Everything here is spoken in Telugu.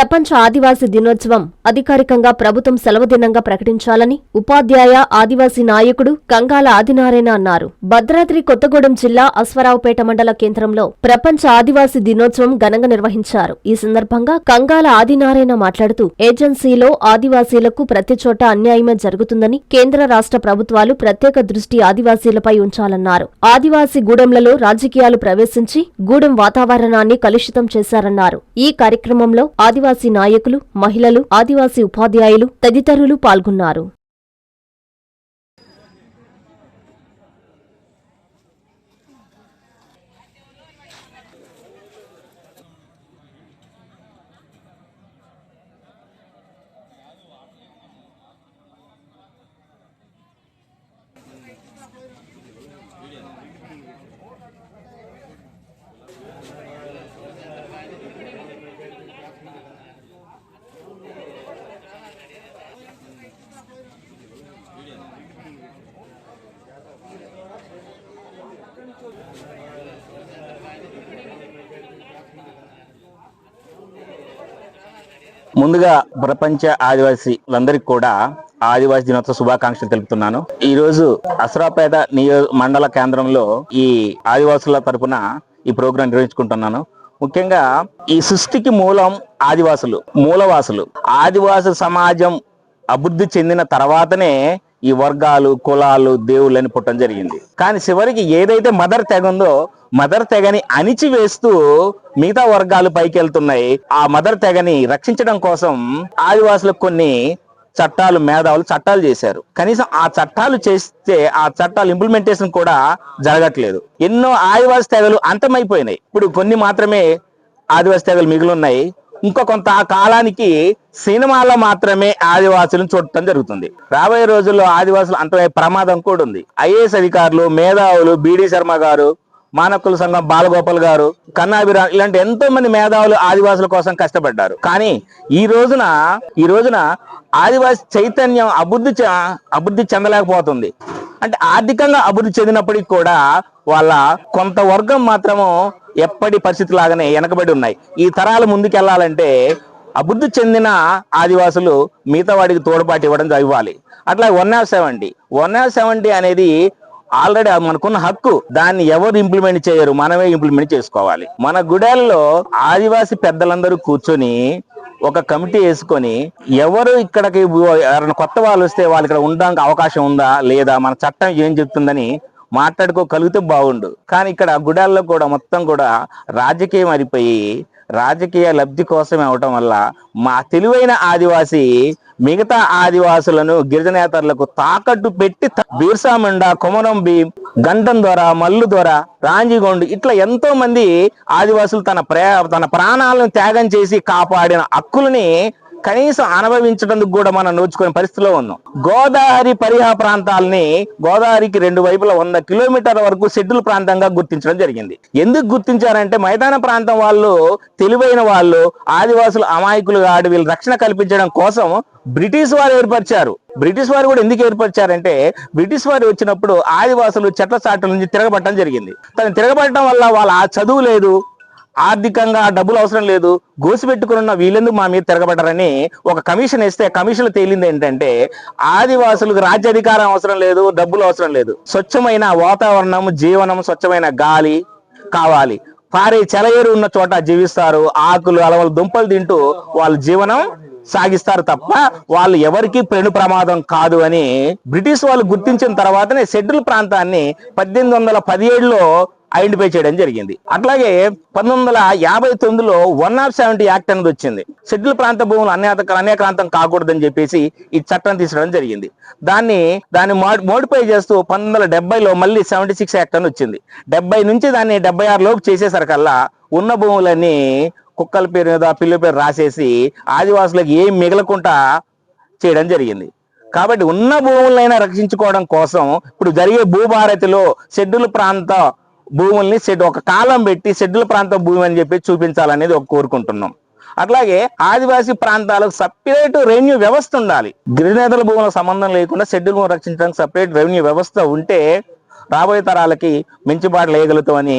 ప్రపంచ ఆదివాసీ దినోత్సవం అధికారికంగా ప్రభుత్వం సెలవు దినంగా ప్రకటించాలని ఉపాధ్యాయ ఆదివాసీ నాయకుడు కంగాల ఆదినారాయణ అన్నారు. భద్రాద్రి కొత్తగూడెం జిల్లా అశ్వరావుపేట మండల కేంద్రంలో ప్రపంచ ఆదివాసీ దినోత్సవం ఘనంగా నిర్వహించారు. ఈ సందర్భంగా కంగాల ఆదినారాయణ మాట్లాడుతూ ఏజెన్సీలో ఆదివాసీలకు ప్రతి చోట అన్యాయమే జరుగుతుందని కేంద్ర రాష్ట్ర ప్రభుత్వాలు ప్రత్యేక దృష్టి ఆదివాసీలపై ఉంచాలన్నారు. ఆదివాసీ గూడెంలలో రాజకీయాలు ప్రవేశించి గూడెం వాతావరణాన్ని కలుషితం చేశారన్నారు. ఈ కార్యక్రమంలో ఆదివాసీ నాయకులు మహిళలు ఆదివాసీ ఉపాధ్యాయులు తదితరులు పాల్గొన్నారు. ముందుగా ప్రపంచ ఆదివాసీలందరికీ కూడా ఆదివాసీ దినోత్సవ శుభాకాంక్షలు తెలుపుతున్నాను. ఈ రోజు అసరాపేట నియో మండల కేంద్రంలో ఈ ఆదివాసుల తరపున ఈ ప్రోగ్రాం నిర్వహించుకుంటున్నాను. ముఖ్యంగా ఈ సృష్టికి మూలం ఆదివాసులు మూలవాసులు. ఆదివాసి సమాజం అభివృద్ధి చెందిన తర్వాతనే ఈ వర్గాలు కులాలు దేవుళ్ళని పుట్టడం జరిగింది. కానీ చివరికి ఏదైతే మదర్ తెగ ఉందో మదర్ తెగని అణిచివేస్తూ మిగతా వర్గాలు పైకి వెళ్తున్నాయి ఆ మదర్ తెగని రక్షించడం కోసం ఆదివాసులకు కొన్ని చట్టాలు మేధావులు చట్టాలు చేశారు. కనీసం ఆ చట్టాలు చేస్తే ఆ చట్టాలు ఇంప్లిమెంటేషన్ కూడా జరగట్లేదు. ఎన్నో ఆదివాసి తెగలు అంతమైపోయినాయి. ఇప్పుడు కొన్ని మాత్రమే ఆదివాసి తెగలు మిగిలి ఉన్నాయి కొంత ఆ కాలానికి సినిమాలో మాత్రమే ఆదివాసులను చూడటం జరుగుతుంది. రాబోయే రోజుల్లో ఆదివాసులు అంతమయ్యే ప్రమాదం కూడా ఉంది. ఐఏఎస్ అధికారులు మేధావులు బీడీ శర్మ గారు మానవకుల సంఘం బాలగోపాల్ గారు కన్నాభిరా ఇలాంటి ఎంతో మంది మేధావులు ఆదివాసుల కోసం కష్టపడ్డారు. కానీ ఈ రోజున ఈ రోజున ఆదివాసి చైతన్యం అభివృద్ధి అభివృద్ధి చెందలేకపోతుంది. అంటే ఆర్థికంగా అభివృద్ధి చెందినప్పటికీ కూడా వాళ్ళ కొంత వర్గం మాత్రము ఎప్పటి పరిస్థితి లాగానే వెనకబడి ఉన్నాయి. ఈ తరాలు ముందుకెళ్ళాలంటే అభివృద్ధి చెందిన ఆదివాసులు మిగతా వాడికి తోడ్పాటు ఇవ్వడం ఇవ్వాలి అట్లా one of seventy one of seventy అనేది ఆల్రెడీ మనకున్న హక్కు. దాన్ని ఎవరు ఇంప్లిమెంట్ చేయరు మనమే ఇంప్లిమెంట్ చేసుకోవాలి. మన గుడెల్లో ఆదివాసి పెద్దలందరూ కూర్చొని ఒక కమిటీ వేసుకొని ఎవరు ఇక్కడికి ఎవరైనా కొత్త వాళ్ళు వస్తే వాళ్ళు ఇక్కడ ఉండడానికి అవకాశం ఉందా లేదా మన చట్టం ఏం చెప్తుందని మాట్లాడుకోగలిగితే బాగుండు. కానీ ఇక్కడ గుడాల్లో కూడా మొత్తం కూడా రాజకీయం అయిపోయి రాజకీయ లబ్ధి కోసమే అవటం వల్ల మా తెలివైన ఆదివాసి మిగతా ఆదివాసులను గిరిజనేతరులకు తాకట్టు పెట్టి బీర్సా బిర్సా కొమరం భీం గంటం ద్వారా మల్లు ద్వారా రాంజిగొండు ఇట్లా ఎంతో మంది ఆదివాసులు తన ప్రే తన ప్రాణాలను త్యాగం చేసి కాపాడిన హక్కులని కనీసం అనుభవించడానికి కూడా మనం నోచుకునే పరిస్థితిలో ఉన్నాం. గోదావరి పరిహా ప్రాంతాలని గోదావరికి రెండు వైపుల వంద కిలోమీటర్ల వరకు షెడ్యూల్ ప్రాంతంగా గుర్తించడం జరిగింది. ఎందుకు గుర్తించారంటే మైదాన ప్రాంతం వాళ్ళు తెలివైన వాళ్ళు ఆదివాసులు అమాయకులు కాడు వీళ్ళు రక్షణ కల్పించడం కోసం బ్రిటిష్ వారు ఏర్పరిచారు. బ్రిటిష్ వారు కూడా ఎందుకు ఏర్పరిచారంటే బ్రిటిష్ వారు వచ్చినప్పుడు ఆదివాసులు చెట్ల చాట్ల నుంచి తిరగబట్టడం జరిగింది. తను తిరగబడటం వల్ల వాళ్ళ ఆ చదువు లేదు ఆర్థికంగా డబ్బులు అవసరం లేదు గోసి పెట్టుకున్న వీళ్ళెందుకు మా మీద తిరగబడ్డారని ఒక కమిషన్ ఇస్తే కమిషన్ తేలింది ఏంటంటే ఆదివాసులకు రాజ్యాధికారం అవసరం లేదు డబ్బులు అవసరం లేదు. స్వచ్ఛమైన వాతావరణం జీవనం స్వచ్ఛమైన గాలి కావాలి. పారే చెలయేరు ఉన్న చోట జీవిస్తారు ఆకులు అలవలు దుంపలు తింటూ వాళ్ళ జీవనం సాగిస్తారు తప్ప వాళ్ళు ఎవరికి పెను ప్రమాదం కాదు అని బ్రిటిష్ వాళ్ళు గుర్తించిన తర్వాతనే షెడ్యూల్ ప్రాంతాన్ని పద్దెనిమిది వందల పదిహేడులో ఐడెంటిఫై చేయడం జరిగింది. అట్లాగే పంతొమ్మిది వందల యాభై తొమ్మిదిలో వన్ ఆఫ్ సెవెంటీ యాక్ట్ అనేది వచ్చింది. షెడ్యూల్ ప్రాంత భూములు అన్యాత అన్యాక్రాంతం కాకూడదని చెప్పేసి ఈ చట్టం తీసుకోవడం జరిగింది. దాన్ని దాన్ని మోడిఫై చేస్తూ పంతొమ్మిది వందల డెబ్బైలో మళ్ళీ సెవెంటీ సిక్స్ యాక్ట్ అని వచ్చింది. డెబ్బై నుంచి దాన్ని డెబ్బై ఆరు లోపు చేసేసరికల్లా ఉన్న భూములన్నీ కుక్కల పేరు మీద పిల్ల పేరు రాసేసి ఆదివాసులకు ఏం మిగలకుండా చేయడం జరిగింది. కాబట్టి ఉన్న భూములైనా రక్షించుకోవడం కోసం ఇప్పుడు జరిగే భూభారతిలో షెడ్యూల్ ప్రాంత భూముల్ని షెడ్ ఒక కాలం పెట్టి షెడ్యూల్ ప్రాంత భూమి అని చెప్పి చూపించాలనేది ఒక కోరుకుంటున్నాం. అట్లాగే ఆదివాసీ ప్రాంతాలకు సపరేట్ రెవెన్యూ వ్యవస్థ ఉండాలి. గిరినేతల భూములకు సంబంధం లేకుండా షెడ్యూల్ భూములు రక్షించడానికి సపరేట్ రెవెన్యూ వ్యవస్థ ఉంటే రాబోయే తరాలకి మించిబాటు వేయగలుగుతామని